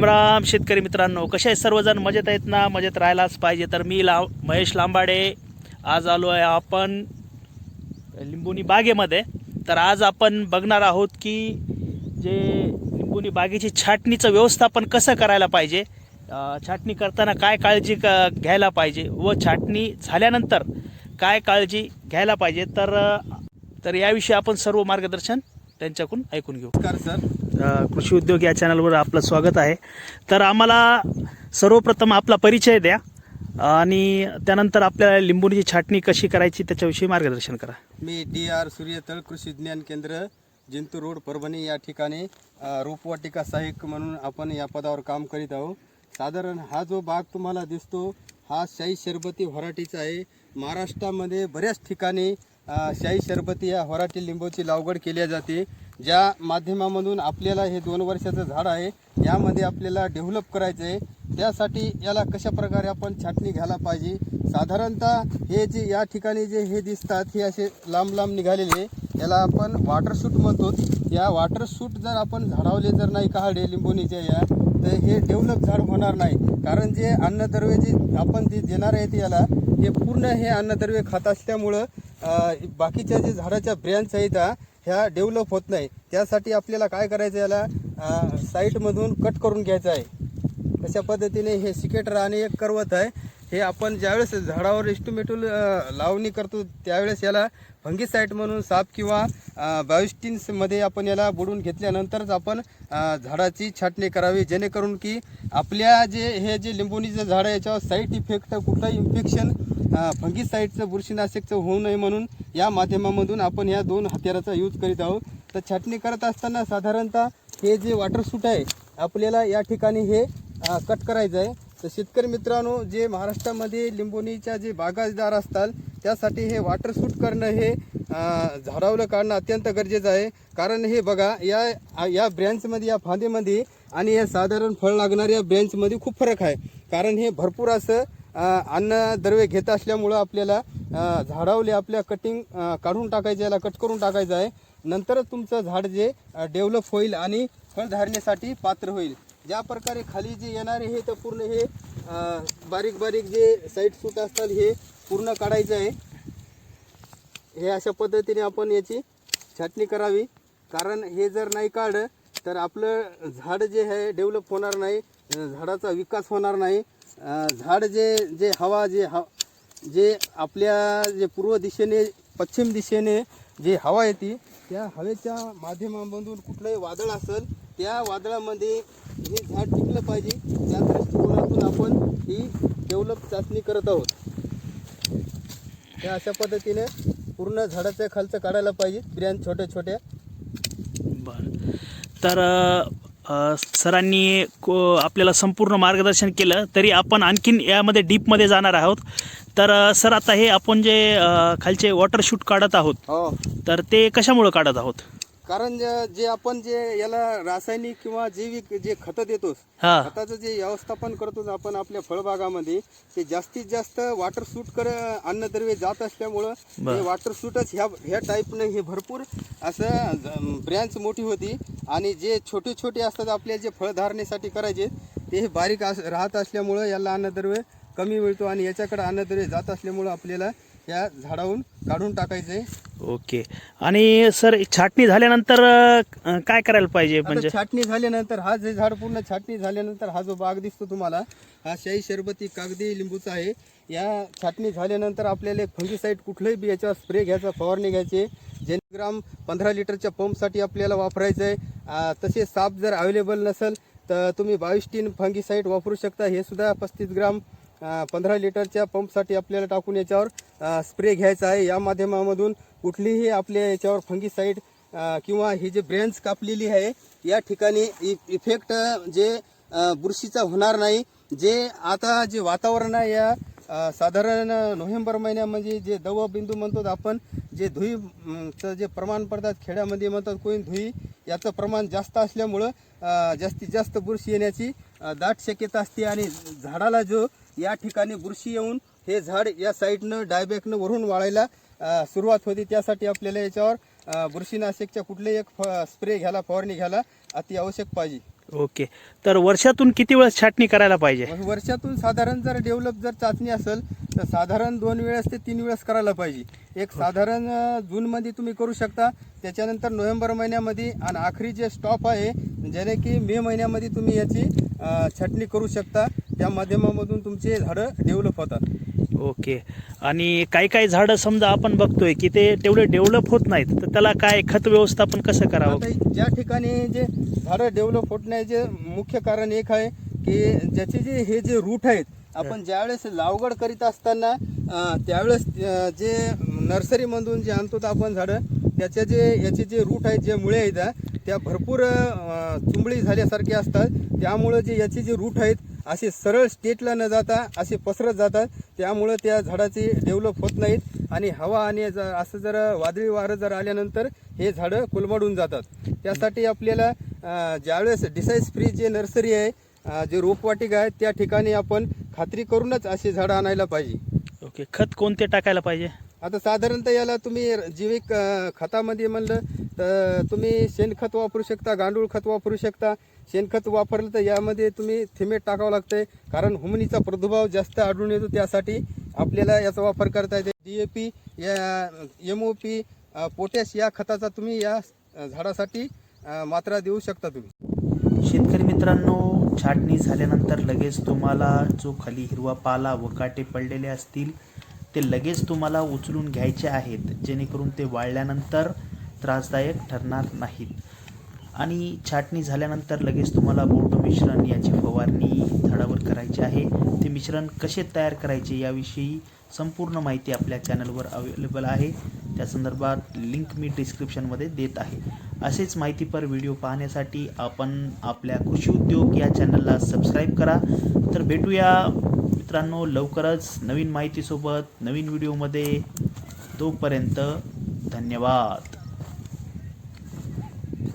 राम राम शेतकरी मित्रांनो. कसे आहेत सर्वजण? मजेत आहेत ना? मजेत राहायलाच पाहिजे. तर मी ला महेश लांबाडे. आज आलो आहे आपण लिंबुनी बागेमध्ये. तर आज आपण बघणार आहोत की जे लिंबुनी बागेची छाटणीचं व्यवस्थापन कसं करायला पाहिजे छाटणी करताना काय काळजी क घ्यायला पाहिजे व छाटणी झाल्यानंतर काय काळजी घ्यायला पाहिजे. तर तर याविषयी आपण सर्व मार्गदर्शन त्यांच्याकडून ऐकून घेऊ. नमस्कार सर. कृषी उद्योग या चॅनलवर आपलं स्वागत आहे. तर आम्हाला सर्वप्रथम आपला परिचय द्या. आणि त्यानंतर आपल्याला लिंबूची छाटणी कशी करायची त्याच्याविषयी मार्गदर्शन करा. मी डी आर सूर्यतळ कृषी विज्ञान केंद्र जिंतूर रोड परभणी या ठिकाणी रोपवाटिका सहाय्यक म्हणून आपण या पदावर काम करीत आहोत. साधारण हा जो बाग तुम्हाला दिसतो हा शाही शरबती व्हरायटीचा आहे. महाराष्ट्रामध्ये बऱ्याच ठिकाणी शाही शरबती या व्हरायटी लिंबूची लागवड केली जाते. ज्या माध्यमामधून आपल्याला हे दोन वर्षाचं झाड आहे यामध्ये आपल्याला डेव्हलप करायचं आहे त्यासाठी याला कशा प्रकारे आपण छाटणी घ्यायला पाहिजे? साधारणतः हे जे या ठिकाणी जे हे दिसतात हे असे लांब लांब निघालेले याला आपण वॉटर शूट म्हणतो. या वॉटर शूट जर आपण झाडावले जर नाही काढले लिंबोनीच्या या तर हे डेव्हलप झाड होणार नाही. कारण जे अन्नद्रव्य जे आपण जे देणार आहेत याला हे पूर्ण हे अन्नद्रव्य खात असल्यामुळं बाकीच्या जे झाडाच्या ब्रँच आहेत ह्या डेव्हलप होत नाही. त्यासाठी आपल्याला काय करायचं याला साईटमधून कट करून घ्यायचं आहे. अशा पद्धतीने हे सिकेटर आणि एक करवत आहे हे आपण ज्यावेळेस झाडावर इस्टिमेटूल लावणी करतो त्यावेळेस याला भंगी साईट म्हणून साप किंवा बायोस्टिन्समध्ये आपण याला बुडून घेतल्यानंतरच आपण झाडाची छाटणी करावी जेणेकरून की आपल्या जे हे जे लिंबोणीचं झाड आहे याच्यावर साईड इफेक्ट कुठलंही इन्फेक्शन फंगीसाईडचं बुरशीनाशकचं होऊ नये म्हणून या माध्यमामधून आपण या दोन हत्याराचा यूज करीत आहोत. तर छाटणी करत असताना साधारणतः हे जे वॉटर सूट आहे आपल्याला या ठिकाणी हे कट करायचं आहे. तर शेतकरी मित्रांनो जे महाराष्ट्रामध्ये लिंबोणीच्या जे बागायतदार असतात त्यासाठी हे वॉटर सूट करणं हे झाडावलं काढणं अत्यंत गरजेचं आहे. कारण हे बघा या या ब्रँचमध्ये या फांदीमध्ये आणि या साधारण फळ लागणाऱ्या ब्रँचमध्ये खूप फरक आहे. कारण हे भरपूर असं अन्न द्रव्य घेत असल्यामुळं आपल्याला झाडावले आपल्या कटिंग काढून टाकायचं याला कट करून टाकायचं आहे. नंतरच तुमचं झाड जे डेव्हलप होईल आणि फळधारणेसाठी पात्र होईल. ज्या प्रकारे खाली जे येणारे हे तर पूर्ण हे बारीक बारीक जे साईड सूट असतात हे पूर्ण काढायचं आहे. हे अशा पद्धतीने आपण याची छाटणी करावी. कारण हे जर नाही काढलं तर आपलं झाड जे आहे डेव्हलप होणार नाही झाडाचा विकास होणार नाही. झाड जे जे हवा जे हव जे आपल्या जे पूर्व दिशेने पश्चिम दिशेने जे हवा येते त्या हवेच्या माध्यमामधून कुठलंही वादळ असेल त्या वादळामध्ये हे झाड टिकलं पाहिजे. त्या दृष्टिकोनातून आपण ही डेव्हलप चाचणी करत आहोत. त्या अशा पद्धतीने पूर्ण झाडाच्या खालचं काढायला पाहिजे. बिर्याणी छोट्या छोट्या बरं. तर सरांनी को आपल्याला संपूर्ण मार्गदर्शन केलं तरी आपण आणखीन यामध्ये डीपमध्ये जाणार आहोत. तर सर आता हे आपण जे खालचे वॉटर शूट काढत आहोत हो. तर ते कशामुळं काढत आहोत? कारण जे जे आपण जे याला रासायनिक किंवा जैविक जे खतं देतो हां खताचं जे व्यवस्थापन करतो आपण आपल्या फळबागामध्ये ते जास्तीत जास्त वॉटर सूट कर अन्नद्रव्य जात असल्यामुळं बरं. हे वॉटर सूटच ह्या ह्या टाईपनं हे भरपूर असं ब्रँच मोठी होती आणि जे छोटे छोटे असतात आपल्या जे फळधारणेसाठी करायचे ते हे बारीक अस राहत असल्यामुळं याला अन्नद्रव्य कमी मिळतो आणि याच्याकडे अन्नद्रव्य जात असल्यामुळं आपल्याला या झाडावरून काढून टाकायचं. ओके. आणि सर छाटणी झाल्यानंतर अ, काय करायला पाहिजे? आता म्हणजे छाटणी झाल्यानंतर हा जे झाड पूर्ण छाटणी झाल्यानंतर हा जो बाग दिसतो तुम्हाला हा शाही शरबती कागदी लिंबूचा आहे. या छाटणी झाल्यानंतर आपल्याला फंगीसाईड कुठलंही बी याच्यावर स्प्रे घ्यायचा फवारणी घ्यायची. जेणे ग्राम पंधरा लिटरच्या पंपसाठी आपल्याला वापरायचं आहे. आ, तसे साप जर अवेलेबल नसेल तर तुम्ही बावीस फंगी साईड वापरू शकता. हे सुद्धा पस्तीस ग्राम पंधरा लिटरच्या पंपसाठी आपल्याला टाकून याच्यावर स्प्रे घ्यायचा आहे. या माध्यमामधून कुठलीही आपल्या याच्यावर फंगीसाईड किंवा ही जे ब्रेन्स कापलेली आहे या ठिकाणी इफेक्ट जे बुरशीचा होणार नाही. जे आता जे वातावरण आहे या साधारण नोव्हेंबर महिन्यामध्ये म्हणजे जे दव बिंदू म्हणतो आपण जे धुईचं जे प्रमाण पडतात खेड्यामध्ये म्हणतात कोणी धुई याचं प्रमाण जास्त असल्यामुळं जास्तीत जास्त बुरशी येण्याची दाट शक्यता असते आणि झाडाला जो या ठिकाणी बुरशी येऊन हे झाड या साईडनं डायबॅकनं वरून वाळायला सुरुवात होते. त्यासाठी आपल्याला याच्यावर बुरशीनाशकच्या कुठलेही एक फ स्प्रे घ्यायला फवारणी घ्यायला अति आवश्यक पाहिजे. ओके. तर वर्षातून किती वेळेस छाटणी करायला पाहिजे? वर्षातून साधारण जर डेव्हलप जर चाचणी असेल तर साधारण दोन वेळेस ते तीन वेळेस करायला पाहिजे. एक साधारण जूनमध्ये तुम्ही करू शकता. त्याच्यानंतर नोव्हेंबर महिन्यामध्ये आणि आखरी जे स्टॉप आहे ज्याने की मे महिन्यामध्ये तुम्ही याची छाटणी करू शकता. त्या माध्यमामधून तुमचे झाडं डेव्हलप होतात. ओके. आणि काही काही झाडं समजा आपण बघतोय की ते तेवढे डेव्हलप होत नाहीत तर त्याला काय खत व्यवस्थापन कसं करावं? आता ज्या ठिकाणी जे झाडं डेव्हलप होत नाही जे मुख्य कारण एक आहे की ज्याचे जे हे जे रूट आहेत आपण ज्यावेळेस लावगड करीत असताना अं, त्यावेळेस अं, जे नर्सरीमधून जे आणतो आपण झाडं त्याचे जे याचे जे रूट आहेत जे मुळे आहेत त्या भरपूर अं, चुंबळी झाल्यासारखे असतात. त्यामुळं जे याचे जे रूट आहेत असे सरळ स्टेटला न जाता असे पसरत जातात. त्यामुळं त्या झाडाचे डेव्हलप होत नाहीत. आणि हवा आणि असं जर वादळी वारं जर आल्यानंतर हे झाडं कुलमडून जातात. त्यासाठी आपल्याला ज्यावेळेस डिसाईज फ्री जे नर्सरी आहे जे रोपवाटिका आहे त्या ठिकाणी आपण खात्री करूनच अशी झाडं आणायला पाहिजे. ओके. खत कोणते टाकायला पाहिजे? आता साधारणतः याला तुम्ही जैविक खतामध्ये म्हणलं तर तुम्ही शेणखत वापरू शकता गांडूळ खत वापरू शकता. शेणखत वापरलं तर यामध्ये तुम्ही थिमेट टाकावं लागतंय. कारण हुमणीचा प्रादुर्भाव जास्त आढळून येतो त्यासाठी आपल्याला याचा वापर करता येते. डी ए पी या एम ओ पी पोटॅश या खताचा तुम्ही या झाडासाठी मात्रा देऊ शकता तुम्ही. शेतकरी मित्रांनो छाटणी झाल्यानंतर लगेच तुम्हाला जो खाली हिरवा पाला व काटे पडलेले असतील ते लगेच तुम्हाला उचलून घ्यायचे आहेत जेणेकरून ते वाळल्यानंतर त्रासदायक ठरणार नाहीत. आणि छाटणी झाल्यानंतर लगेच तुम्हाला बोर्ड मिश्रण याची फवारणी झाडावर करायची आहे. ते मिश्रण कसे तयार करायचे याविषयी संपूर्ण माहिती आपल्या चॅनलवर अवेलेबल आहे. त्या संदर्भात लिंक मी डिस्क्रिप्शनमध्ये देत आहे. असेच माहितीपर व्हिडिओ पाहण्यासाठी आपण आपल्या कृषी उद्योग या चॅनलला सबस्क्राईब करा. तर भेटूया मित्रांनो लवकरच नवीन माहितीसोबत नवीन व्हिडिओमध्ये. तोपर्यंत धन्यवाद.